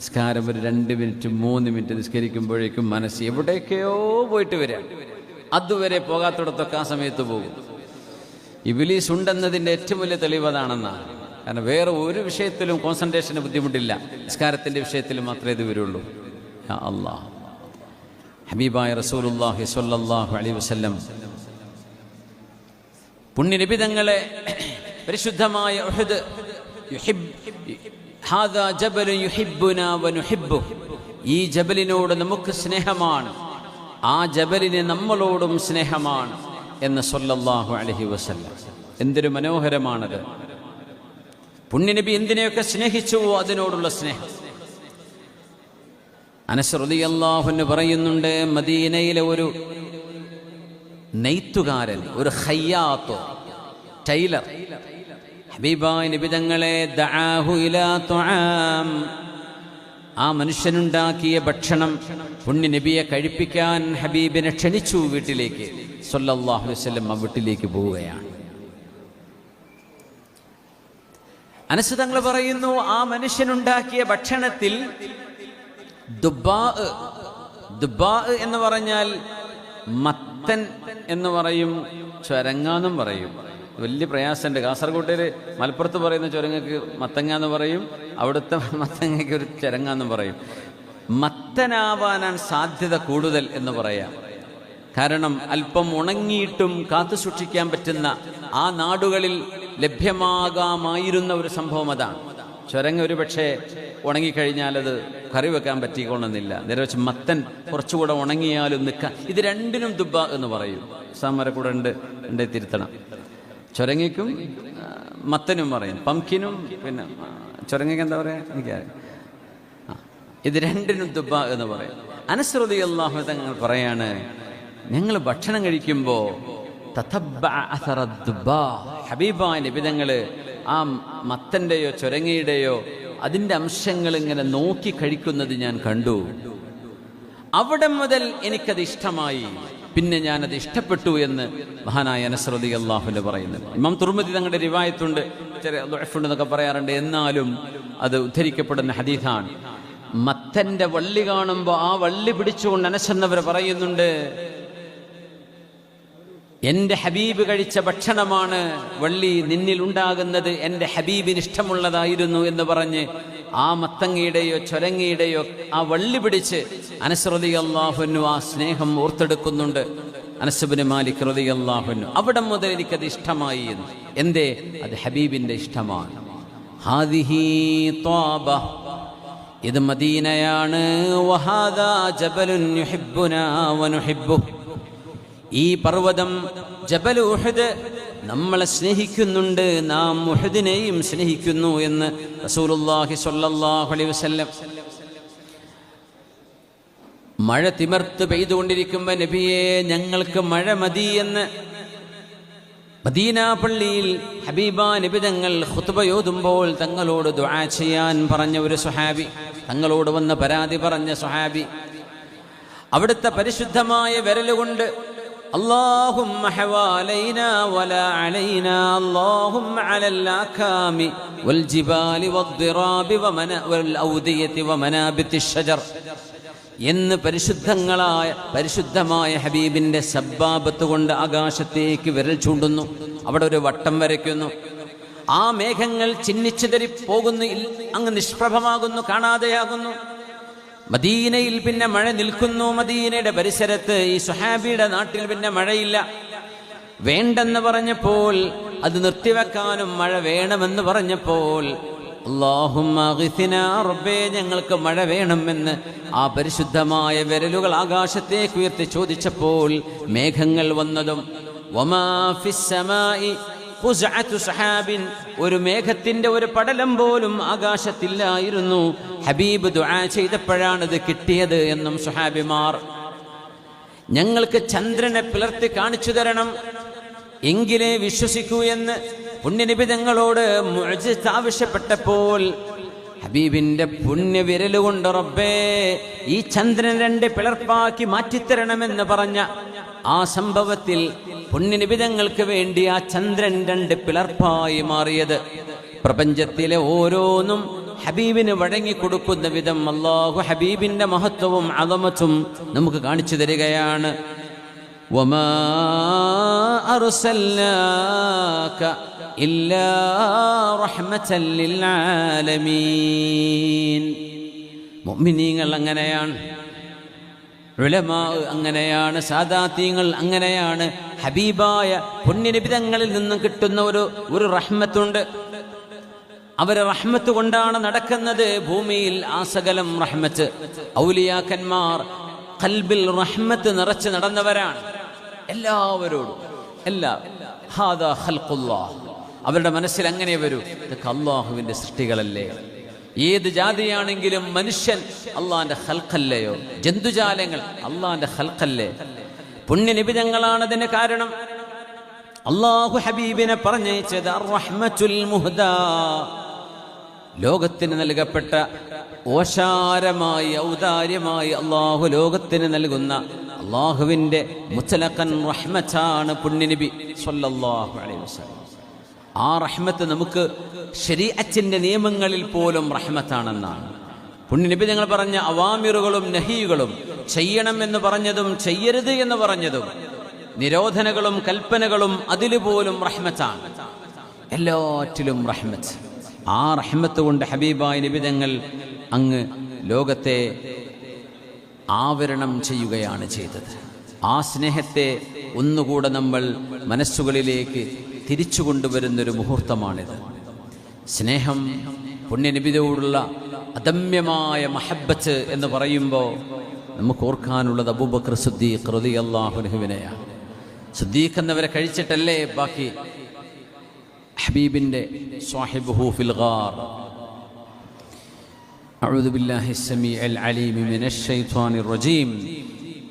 നിസ്കാരം ഒരു രണ്ട് മിനിറ്റ് മൂന്ന് മിനിറ്റ് നിസ്കരിക്കുമ്പോഴേക്കും മനസ്സ് എവിടേക്കെയോ പോയിട്ട് വരാം അതുവരെ പോകാത്തിടത്തൊക്കെ ആ സമയത്ത് പോകും. ഇബിലീസ് ഉണ്ടെന്നതിന്റെ ഏറ്റവും വലിയ തെളിവ് അതാണെന്നാണ് കാരണം വേറെ ഒരു വിഷയത്തിലും കോൺസെൻട്രേഷന് ബുദ്ധിമുട്ടില്ല. നിസ്കാരത്തിന്റെ വിഷയത്തിൽ മാത്രമേ ഇത് വരുള്ളൂ. അല്ലാഹ് ഹബീബായ റസൂലുള്ളാഹി സ്വല്ലല്ലാഹു അലൈഹി വസല്ലം. പുണ്യനിബിതങ്ങളെ പരിശുദ്ധമായ യുഹിബ്. ഹാദാ ജബലു യുഹിബ്ബുനാ നുഹിബ്ബു ഈ ജബലിനോട് നമുക്ക് സ്നേഹമാണ്. ആ ജബലിന് നമ്മളോടും സ്നേഹമാണ് എന്ന് സല്ലല്ലാഹു അലൈഹി വസല്ലം. എന്തൊരു മനോഹരമാണത്. പുണ്യനബി എന്തിനെയൊക്കെ സ്നേഹിച്ചുവോ അതിനോടുള്ള സ്നേഹം. അനസ് റളിയല്ലാഹുവിന് പറയുന്നുണ്ട് മദീനയിലെ ഒരു നെയ്ത്തുകാരൻ ഒരു ഹയ്യാത്തോ ടൈലർ ഹബീബായ നിബിതങ്ങളെ ആ മനുഷ്യനുണ്ടാക്കിയ ഭക്ഷണം പുണ്യ നബിയെ കഴിപ്പിക്കാൻ ഹബീബിനെ ക്ഷണിച്ചു വീട്ടിലേക്ക്. സൊല്ലാഹു വസ്ലം ആ വീട്ടിലേക്ക് പോവുകയാണ്. അനസ് തങ്ങൾ പറയുന്നു ആ മനുഷ്യനുണ്ടാക്കിയ ഭക്ഷണത്തിൽ എന്ന് പറഞ്ഞാൽ മത്തൻ എന്ന് പറയും ചൊരങ്ങാന്നും പറയും. വലിയ പ്രയാസമുണ്ട്. കാസർഗോട്ടിൽ മലപ്പുറത്ത് പറയുന്ന ചുരങ്ങക്ക് മത്തങ്ങ എന്ന് പറയും. അവിടുത്തെ മത്തങ്ങയ്ക്ക് ഒരു ചുരങ്ങ എന്ന് പറയും. മത്തനാവാനാണ് സാധ്യത കൂടുതൽ എന്ന് പറയാം. കാരണം അല്പം ഉണങ്ങിയിട്ടും കാത്തു സൂക്ഷിക്കാൻ പറ്റുന്ന ആ നാടുകളിൽ ലഭ്യമാകാമായിരുന്ന ഒരു സംഭവം അതാണ്. ചുരങ്ങ ഒരു പക്ഷേ ഉണങ്ങിക്കഴിഞ്ഞാൽ അത് കറി വെക്കാൻ പറ്റിക്കൊള്ളുന്നില്ല. നേരെ വെച്ച് മത്തൻ കുറച്ചുകൂടെ ഉണങ്ങിയാലും നിൽക്കാൻ ഇത് രണ്ടിനും ദുബ എന്ന് പറയും. സാമര കൂടെ ഉണ്ട്. ഉണ്ട് തിരുത്തണം. ചുരങ്ങയ്ക്കും ആ, മത്തനും പറയും. പംകിനും പിന്നെ ചുരങ്ങിക്ക് എന്താ പറയാ? എനിക്കറിയാം ഇത് രണ്ടിനും ദുബ എന്ന് പറയും. അനശ്രുതി അള്ളാഹു തങ്ങൾ പറയാണ് ഞങ്ങൾ ഭക്ഷണം കഴിക്കുമ്പോൾ ഹബീബായ ആ മത്തന്റെയോ ചുരങ്ങയുടെയോ അതിന്റെ അംശങ്ങൾ ഇങ്ങനെ നോക്കി കഴിക്കുന്നത് ഞാൻ കണ്ടു. അവിടെ മുതൽ എനിക്കത് ഇഷ്ടമായി. പിന്നെ ഞാനത് ഇഷ്ടപ്പെട്ടു എന്ന് മഹാനായ അനസ്രതി അള്ളാഹുൽ പറയുന്നു. ഇമാം തുർമതി തങ്ങളുടെ റിവായത്തുണ്ട്. ചെറിയ എന്നൊക്കെ പറയാറുണ്ട്. എന്നാലും അത് ഉദ്ധരിക്കപ്പെടുന്ന ഹദീഥാണ് മത്തന്റെ വള്ളി കാണുമ്പോൾ ആ വള്ളി പിടിച്ചുകൊണ്ട് അനസെന്നവർ പറയുന്നുണ്ട് എന്റെ ഹബീബ് കഴിച്ച ഭക്ഷണമാണ് വള്ളി നിന്നിൽ ഉണ്ടാകുന്നത് എന്റെ ഹബീബിന് ഇഷ്ടമുള്ളതായിരുന്നു എന്ന് പറഞ്ഞ് ആ മത്തങ്ങയുടെയോ ചൊരങ്ങയുടെയോ ആ വള്ളി പിടിച്ച് അനസ്രതി അള്ളാഹുനു ആ സ്നേഹം ഓർത്തെടുക്കുന്നുണ്ട്. അനസുബിന് മാലിക് റതി അള്ളാഹുനു അവിടെ മുതൽ എനിക്കത് ഇഷ്ടമായി എന്ന്. എന്തേ? അത് ഹബീബിന്റെ ഇഷ്ടമാണ്. ഇത് മദീനയാണ്. ഈ പർവതം ജബൽ ഉഹദ് നമ്മളെ സ്നേഹിക്കുന്നുണ്ട് നാം മുഹദിനെയും സ്നേഹിക്കുന്നു എന്ന് റസൂലുള്ളാഹി സ്വല്ലല്ലാഹു അലൈഹി വസല്ലം. മഴ തിമർത്ത് പെയ്തുകൊണ്ടിരിക്കുമ്പോൾ നബിയെ ഞങ്ങൾക്ക് മഴ മതി എന്ന്. മദീന പള്ളിയിൽ ഹബീബ നിബിതങ്ങൾ ഹുത്തുബയോതുമ്പോൾ തങ്ങളോട് ദുആ ചെയ്യാൻ പറഞ്ഞ ഒരു സുഹാബി തങ്ങളോട് വന്ന പരാതി പറഞ്ഞ സുഹാബി അവിടുത്തെ പരിശുദ്ധമായ വിരലുകൊണ്ട് اللهم حوالينا ولا علينا اللهم على الأكام والجبال والضراب ومنا والأودية ومنابت الشجر എന്ന് പരിശുദ്ധങ്ങളായ പരിശുദ്ധമായ ഹബീബിന്റെ സബ്ബാബത്ത് കൊണ്ട് ആകാശത്തേക്ക് വിരൽ ചൂണ്ടുന്നു അവിടെ ഒരു വട്ടം വരയ്ക്കുന്നു ആ മേഘങ്ങൾ ചിന്നിച്ചിതറി പോകുന്നു ഇൽ- അങ്ങ് നിഷ്പ്രഭമാകുന്നു കാണാതെയാകുന്നു മദീനയിൽ പിന്നെ മഴ നിൽക്കുന്നു. മദീനയുടെ പരിസരത്ത് ഈ സുഹാബിയുടെ നാട്ടിൽ പിന്നെ മഴയില്ല. വേണ്ടെന്ന് പറഞ്ഞപ്പോൾ അത് നിർത്തിവെക്കാനും മഴ വേണമെന്ന് പറഞ്ഞപ്പോൾ റബ്ബേ ഞങ്ങൾക്ക് മഴ വേണമെന്ന് ആ പരിശുദ്ധമായ വിരലുകൾ ആകാശത്തേക്ക് ഉയർത്തി ചോദിച്ചപ്പോൾ മേഘങ്ങൾ വന്നതും വമാ സഹാബിൻ ഒരു മേഘത്തിന്റെ ഒരു പടലം പോലും ആകാശത്തില്ലായിരുന്നു. ഹബീബ് ദുആ ചെയ്തപ്പോഴാണ് ഇത് കിട്ടിയത് എന്നും സുഹാബിമാർ. ഞങ്ങൾക്ക് ചന്ദ്രനെ പിളർത്തി കാണിച്ചു തരണം. എങ്കിലേ വിശ്വസിക്കൂ എന്ന് പുണ്യനിബിതങ്ങളോട് ആവശ്യപ്പെട്ടപ്പോൾ ഹബീബിന്റെ പുണ്യവിരലുകൊണ്ട് റബ്ബേ ഈ ചന്ദ്രൻ രണ്ട് പിളർപ്പാക്കി മാറ്റിത്തരണമെന്ന് പറഞ്ഞ ആ സംഭവത്തിൽ പുണ്യനിബിതങ്ങൾക്ക് വേണ്ടി ആ ചന്ദ്രൻ രണ്ട് പിളർപ്പായി മാറിയത്. പ്രപഞ്ചത്തിലെ ഓരോന്നും ഹബീബിന് വഴങ്ങിക്കൊടുക്കുന്ന വിധം അള്ളാഹു ഹബീബിന്റെ മഹത്വവും അതമത്തും നമുക്ക് കാണിച്ചു തരികയാണ്. മുഅ്മിനീങ്ങൾ അങ്ങനെയാണ്. ഉലമാ അങ്ങനെയാണ് സാദാത്യങ്ങൾ അങ്ങനെയാണ്. ഹബീബായ പുണ്യനിബിതങ്ങളിൽ നിന്നും കിട്ടുന്ന ഒരു ഒരു റഹ്മത്തുണ്ട്. അവർ റഹ്മത്ത് കൊണ്ടാണ് നടക്കുന്നത് ഭൂമിയിൽ ആസകലം റഹ്മത്ത്. ഔലിയാക്കന്മാർ കൽബിൽ റഹ്മത്ത് നിറച്ച് നടന്നവരാണ്. എല്ലാവരോടും എല്ലാ. അവരുടെ മനസ്സിൽ അങ്ങനെ വരൂ? ഇതൊക്കെ അള്ളാഹുവിന്റെ സൃഷ്ടികളല്ലേ? ഏത് ജാതിയാണെങ്കിലും മനുഷ്യൻ അള്ളാന്റെ ഹൽക്കല്ലയോ ജന്തുജാലങ്ങൾ അള്ളാന്റെ ഹൽക്കല്ലേ പുണ്യനിബിതങ്ങളാണ് അതിന് കാരണം. അള്ളാഹു ഹബീബിനെ പറഞ്ഞയച്ചത് ലോകത്തിന് നൽകപ്പെട്ട ഓശാരമായി ഔദാര്യമായി അള്ളാഹു ലോകത്തിന് നൽകുന്ന അള്ളാഹുവിന്റെ മുത്തലക്കൻ റഹ്മത്താണ് പുണ്യനബി സല്ലല്ലാഹു അലൈഹി വസല്ലം. ആ റഹ്മത്ത് നമുക്ക് ശരീഅത്തിന്റെ നിയമങ്ങളിൽ പോലും റഹ്മത്താണെന്നാണ്. പുണ്യനബി ഞങ്ങൾ പറഞ്ഞ അവാമിറുകളും നഹീകളും ചെയ്യണം എന്ന് പറഞ്ഞതും ചെയ്യരുത് എന്ന് പറഞ്ഞതും നിരോധനകളും കൽപ്പനകളും അതിലുപോലും റഹ്മത്താണ്. എല്ലാറ്റിലും റഹ്മത്ത്. ആ റഹ്മത്ത് കൊണ്ട് ഹബീബായ നിബിതങ്ങൾ അങ്ങ് ലോകത്തെ ആവരണം ചെയ്യുകയാണ് ചെയ്തത്. ആ സ്നേഹത്തെ ഒന്നുകൂടെ നമ്മൾ മനസ്സുകളിലേക്ക് തിരിച്ചു കൊണ്ടുവരുന്നൊരു മുഹൂർത്തമാണിത് സ്നേഹം പുണ്യനിബിതയോടുള്ള അദമ്യമായ മഹബത്ത് എന്ന് പറയുമ്പോൾ നമുക്ക് ഓർക്കാനുള്ളത് അബൂബക്കർ സുദ്ദീഖ് റതി അള്ളാഹുനഹുവിനെയാണ് സുദ്ദീഖ് എന്നവരെ കഴിച്ചിട്ടല്ലേ ബാക്കി ഹബീബിൻ്റെ സ്വാഹിബുഹു ഫിൽ ഗാർ أعوذ بالله السميع العليم من الشيطان الرجيم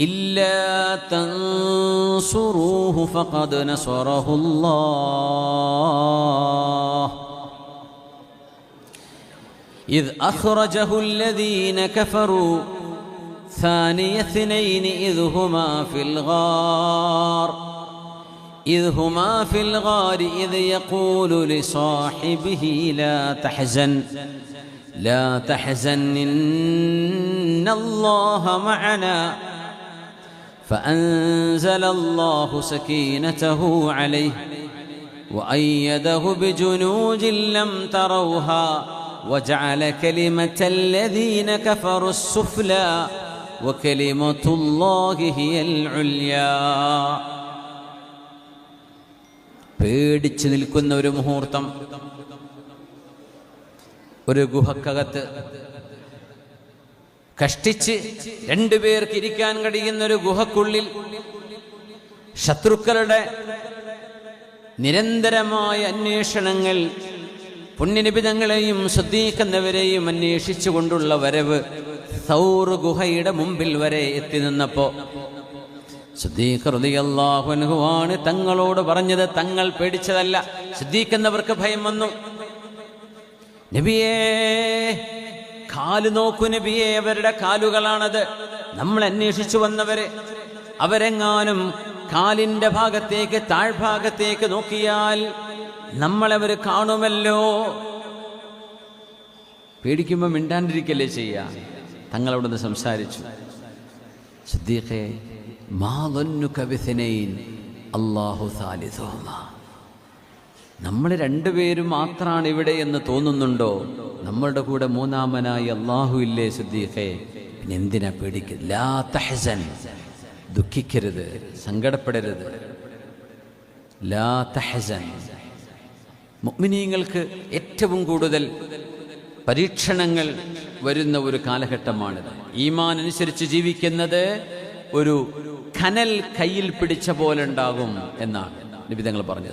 إلا تنصروه فقد نصره الله. إذ أخرجه الذين كفروا ثاني اثنين إذ هما في الغار. إذ هما في الغار إذ يقول لصاحبه لا تحزن لا تحزن إن الله معنا. فأنزل الله سكينته عليه وأيده بجنود لم تروها وجعل كلمة الذين كفروا السفلى وكلمة الله هي العليا പേടിച്ചു നിൽക്കുന്ന ഒരു മുഹൂർത്തം ഒരു ഗുഹക്കകത്ത് കഷ്ടിച്ച് രണ്ടുപേർക്ക് ഇരിക്കാൻ കഴിയുന്ന ഒരു ഗുഹക്കുള്ളിൽ ശത്രുക്കളുടെ നിരന്തരമായ അന്വേഷണങ്ങൾ പുണ്യനിബിതങ്ങളെയും ശ്രദ്ധിക്കുന്നവരെയും അന്വേഷിച്ചുകൊണ്ടുള്ള വരവ് സൗർ ഗുഹയുടെ മുമ്പിൽ വരെ എത്തി നിന്നപ്പോ ശുദ്ധീകൃതിയല്ലാഹുനുവാണ് തങ്ങളോട് പറഞ്ഞത്. തങ്ങൾ പേടിച്ചതല്ല. ശുദ്ധീക്കുന്നവർക്ക് ഭയം വന്നു. നബിയേ കാല് നോക്കൂ നബിയേ അവരുടെ കാലുകളാണത് നമ്മൾ അന്വേഷിച്ചു വന്നവര് അവരെങ്ങാനും കാലിന്റെ ഭാഗത്തേക്ക് താഴ്ഭാഗത്തേക്ക് നോക്കിയാൽ നമ്മളവര് കാണുമല്ലോ പേടിക്കുമ്പോൾ മിണ്ടാണ്ടിരിക്കല്ലേ ചെയ്യാ തങ്ങളവിടുന്ന് സംസാരിച്ചു സിദ്ദീഖേ മാ ظنك باثنين അല്ലാഹു ثالثهما നമ്മൾ രണ്ടുപേരും മാത്രമാണ് ഇവിടെ എന്ന് തോന്നുന്നുണ്ടോ? നമ്മളുടെ കൂടെ മൂന്നാമനായി അള്ളാഹു ഇല്ലേ സിദ്ദീഖേ? പിന്നെ എന്തിനാ പേടിക്കുന്നത് ലാ ദുഃഖിക്കരുത്. സങ്കടപ്പെടരുത്. ലാ തഹസൻ. മുഅ്മിനീങ്ങൾക്ക് ഏറ്റവും കൂടുതൽ പരീക്ഷണങ്ങൾ വരുന്ന ഒരു കാലഘട്ടമാണിത്. ഈമാൻ അനുസരിച്ച് ജീവിക്കുന്നത് ഒരു കനൽ കയ്യിൽ പിടിച്ച പോലെ ഉണ്ടാകും എന്നാണ്. നിബിതങ്ങൾ പറഞ്ഞു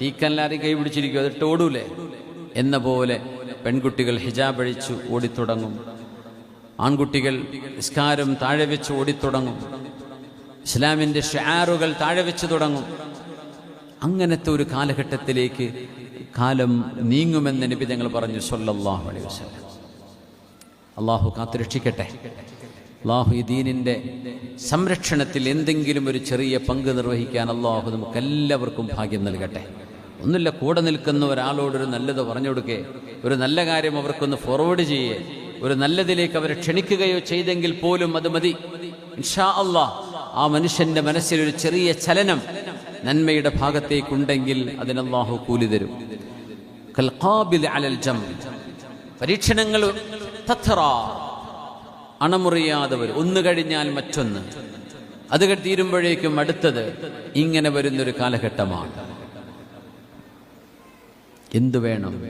തീക്കല്ലാതെ കൈ പിടിച്ചിരിക്കും അതിട്ട് ഓടൂലേ? എന്ന പോലെ പെൺകുട്ടികൾ ഹിജാബ് അഴിച്ചു ഓടിത്തുടങ്ങും. ആൺകുട്ടികൾ നിസ്കാരം താഴെ വെച്ച് ഓടിത്തുടങ്ങും. ഇസ്ലാമിന്റെ ഷാറുകൾ താഴെ വെച്ച് തുടങ്ങും. അങ്ങനത്തെ ഒരു കാലഘട്ടത്തിലേക്ക് കാലം നീങ്ങുമെന്ന് നിബിധങ്ങൾ പറഞ്ഞു സൊല്ലാഹു അലൈഹി അള്ളാഹു കാത്തുരക്ഷിക്കട്ടെ. അള്ളാഹു സംരക്ഷണത്തിൽ എന്തെങ്കിലും ഒരു ചെറിയ പങ്ക് നിർവഹിക്കാൻ അള്ളാഹു നമുക്ക് എല്ലാവർക്കും ഭാഗ്യം നൽകട്ടെ. ഒന്നുമില്ല കൂടെ നിൽക്കുന്ന ഒരാളോടൊരു നല്ലത് പറഞ്ഞു കൊടുക്കേ. ഒരു നല്ല കാര്യം അവർക്കൊന്ന് ഫോർവേഡ് ചെയ്യേ. ഒരു നല്ലതിലേക്ക് അവരെ ക്ഷണിക്കുകയോ ചെയ്തെങ്കിൽ പോലും അത് മതി. ഇൻഷാ അള്ളാ ആ മനുഷ്യന്റെ മനസ്സിൽ ഒരു ചെറിയ ചലനം നന്മയുടെ ഭാഗത്തേക്കുണ്ടെങ്കിൽ അതിന് അള്ളാഹു കൂലി തരും. അലൽ പരീക്ഷണങ്ങൾ അണമുറിയാതെ വരും ഒന്ന് കഴിഞ്ഞാൽ മറ്റൊന്ന്. അത് തീരുമ്പോഴേക്കും അടുത്തത് ഇങ്ങനെ വരുന്നൊരു കാലഘട്ടമാണ്. എന്തു വേണം?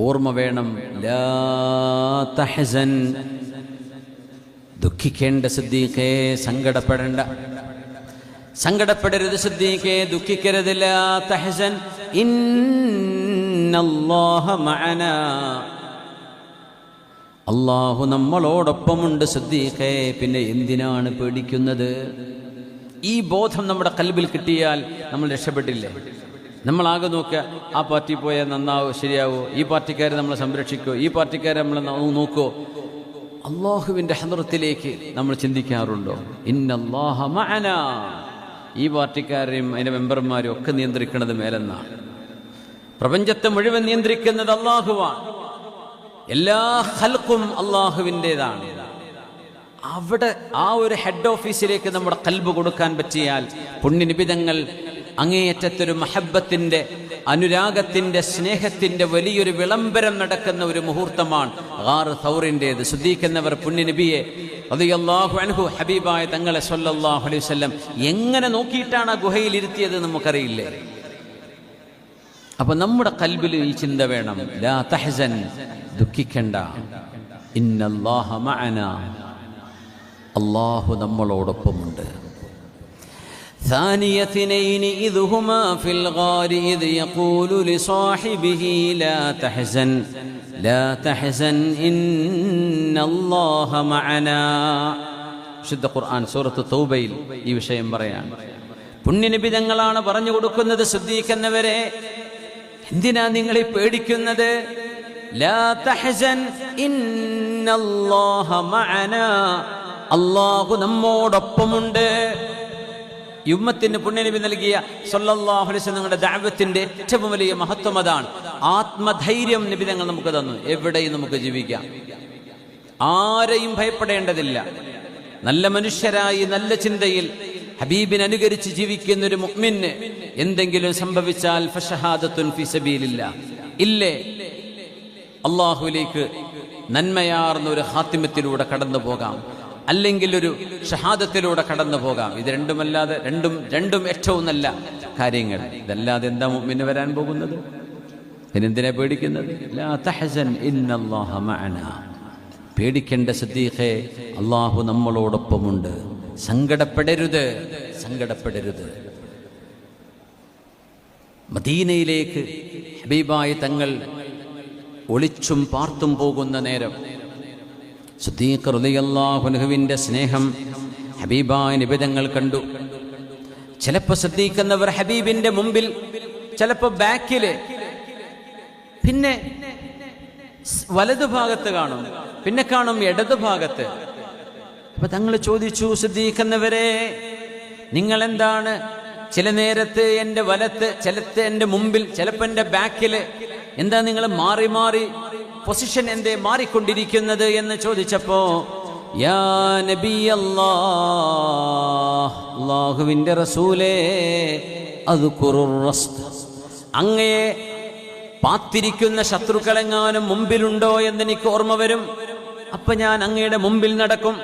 ഓർമ്മ വേണം? ദുഃഖിക്കേണ്ട സിദ്ദീഖേ സങ്കടപ്പെടേണ്ട. സങ്കടപ്പെടരുത് സിദ്ദീഖേ ദുഃഖിക്കരുതില്ല തഹസൻ. ഇന്നല്ലാഹ മഅനാ. അള്ളാഹു നമ്മളോടൊപ്പമുണ്ട് സിദ്ദീഖേ. പിന്നെ എന്തിനാണ് പേടിക്കുന്നത്? ഈ ബോധം നമ്മുടെ കൽബിൽ കിട്ടിയാൽ നമ്മൾ രക്ഷപ്പെട്ടില്ലേ? നമ്മളാകെ നോക്കുക ആ പാർട്ടി പോയാൽ നന്നാവോ ശരിയാവോ? ഈ പാർട്ടിക്കാരെ നമ്മളെ സംരക്ഷിക്കോ? ഈ പാർട്ടിക്കാരെ നമ്മൾ നോക്കോ? അള്ളാഹുവിന്റെ ഹനറത്തിലേക്ക് നമ്മൾ ചിന്തിക്കാറുണ്ടോ? ഇന്നല്ലാഹ മഅന. ഈ പാർട്ടിക്കാരെയും അതിന്റെ മെമ്പർമാരും ഒക്കെ നിയന്ത്രിക്കുന്നത് മേലെന്നാണ് പ്രപഞ്ചത്തെ മുഴുവൻ നിയന്ത്രിക്കുന്നത് അള്ളാഹുവാണ് എല്ലാ ഹൽക്കും അള്ളാഹുവിന്റെതാണ് അവിടെ ആ ഒരു ഹെഡ് ഓഫീസിലേക്ക് നമ്മുടെ കൽബ് കൊടുക്കാൻ പറ്റിയാൽ പുണ്യനിബിതങ്ങൾ അങ്ങേയറ്റത്തൊരു മഹബത്തിന്റെ അനുരാഗത്തിന്റെ സ്നേഹത്തിന്റെ വലിയൊരു വിളംബരം നടക്കുന്ന ഒരു മുഹൂർത്തമാണ് ഗാറ് സൗറിന്റെത്. ശുദ്ധീക്കുന്നവർ പുണ്യനബിയെ റളിയല്ലാഹു അൻഹു ഹബീബായ തങ്ങളെ സൊല്ലാഹു അലൈഹി വസല്ലം എങ്ങനെ നോക്കിയിട്ടാണ് ആ ഗുഹയിൽ ഇരുത്തിയത് നമുക്കറിയില്ലേ? അപ്പൊ നമ്മുടെ കൽബിൽ ഈ ചിന്ത വേണം ലാ തഹസൻ ദുഃഖിക്കണ്ട ഇന്നല്ലാഹ മഅന അള്ളാഹു നമ്മളോടൊപ്പമുണ്ട് ثاني اثنين إذ هما في الغار إذ يقول لصاحبه لا تحزن لا تحزن إن الله معنا ശുദ്ധ ഖുർആൻ സൂറത്ത് തൗബയിൽ ഈ വിഷയം പറയാൻ പുണ്യനിബിതങ്ങളാണ് പറഞ്ഞു കൊടുക്കുന്നത് ശ്രദ്ധിക്കുന്നവരെ എന്തിനാ നിങ്ങളെ പേടിക്കുന്നത്? അള്ളാഹു നമ്മോടൊപ്പമുണ്ട്. യുമ്മത്തിന് പുണ്യനബി നൽകിയ സല്ലല്ലാഹു അലൈഹി വസല്ലം നിങ്ങളുടെ ദഅവത്തിന്റെ ഏറ്റവും വലിയ മഹത്വം അതാണ്. ആത്മധൈര്യം നിബിതങ്ങൾ നമുക്ക് തന്നു. എവിടെയും നമുക്ക് ജീവിക്കാം. ആരെയും ഭയപ്പെടേണ്ടതില്ല. നല്ല മനുഷ്യരായി നല്ല ചിന്തയിൽ ഹബീബിനെ അനുകരിച്ച് ജീവിക്കുന്ന ഒരു മുഅ്മിന് എന്തെങ്കിലും സംഭവിച്ചാൽ ഫഷഹാദത്തുൻ ഫി സബീലില്ല. ഇല്ലേ? അള്ളാഹുലേക്ക് നന്മയാർന്ന ഒരു ഹാത്തിമത്തിലൂടെ കടന്നു പോകാം. അല്ലെങ്കിൽ ഒരു ഷഹാദത്തിലൂടെ കടന്നു പോകാം. ഇത് രണ്ടുമല്ലാതെ രണ്ടും രണ്ടും ഏറ്റവും നല്ല കാര്യങ്ങൾ. ഇതല്ലാതെ എന്താ മുമ്പിന് വരാൻ പോകുന്നത്? പിന്നെന്തിനാ പേടിക്കുന്നത്? പേടിക്കേണ്ട സദ്ദീഖെ അള്ളാഹു നമ്മളോടൊപ്പമുണ്ട്. സങ്കടപ്പെടരുത് സങ്കടപ്പെടരുത്. മദീനയിലേക്ക് ഹബീബായി തങ്ങൾ ഒളിച്ചും പാർത്തും പോകുന്ന നേരം സുദ്ദീഖ് റളിയല്ലാഹുനുഹുവിന്റെ സ്നേഹം ഹബീബായ നിബിതങ്ങൾ കണ്ടു. ചിലപ്പോൾ ശ്രദ്ധിക്കുന്നവർ ഹബീബിന്റെ മുമ്പിൽ ചിലപ്പോൾ ബാക്കിൽ. പിന്നെ വലതുഭാഗത്ത് കാണും പിന്നെ കാണും ഇടതുഭാഗത്ത്. അപ്പൊ തങ്ങൾ ചോദിച്ചു സിദ്ധീഖെന്നവരെ നിങ്ങൾ എന്താണ് ചില നേരത്ത് എന്റെ വലത്ത് ചിലത്ത് എന്റെ മുമ്പിൽ ചിലപ്പോൾ എന്റെ ബാക്കിൽ എന്താ നിങ്ങൾ മാറി മാറി പൊസിഷൻ എന്തേ മാറിക്കൊണ്ടിരിക്കുന്നത്? എന്ന് ചോദിച്ചപ്പോ യാ റസൂലേ അത് അങ്ങയെ പാത്തിരിക്കുന്ന ശത്രുക്കളെങ്ങാനും മുമ്പിലുണ്ടോ എന്ന് എനിക്ക് ഓർമ്മ വരും. അപ്പൊ ഞാൻ അങ്ങയുടെ മുമ്പിൽ നടക്കും.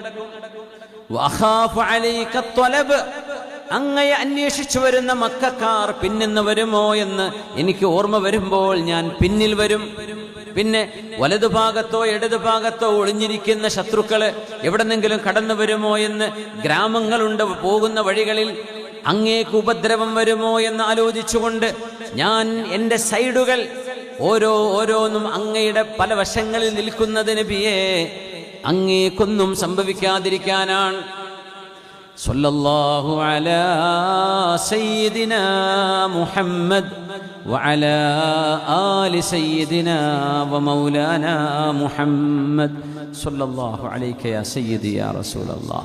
അങ്ങയെ അന്വേഷിച്ചു വരുന്ന മക്കാർ പിന്നിന്ന് വരുമോ എന്ന് എനിക്ക് ഓർമ്മ വരുമ്പോൾ ഞാൻ പിന്നിൽ വരും. പിന്നെ വലതുഭാഗത്തോ ഇടതുഭാഗത്തോ ഒളിഞ്ഞിരിക്കുന്ന ശത്രുക്കൾ എവിടെന്നെങ്കിലും കടന്നു വരുമോ എന്ന് ഗ്രാമങ്ങളുണ്ട് പോകുന്ന വഴികളിൽ അങ്ങേക്ക് ഉപദ്രവം വരുമോ എന്ന് ആലോചിച്ചുകൊണ്ട് ഞാൻ എന്റെ സൈഡുകൾ ഓരോ ഓരോന്നും അങ്ങയുടെ പല വശങ്ങളിൽ നിൽക്കുന്നത് നബിയെ അങ്ങേക്കൊന്നും സംഭവിക്കാതിരിക്കാനാണ് സല്ലല്ലാഹു അലാ സയ്യിദിനാ മുഹമ്മദ് وعلى آل سيدنا ومولانا محمد صلى الله عليك يا سيدي يا رسول الله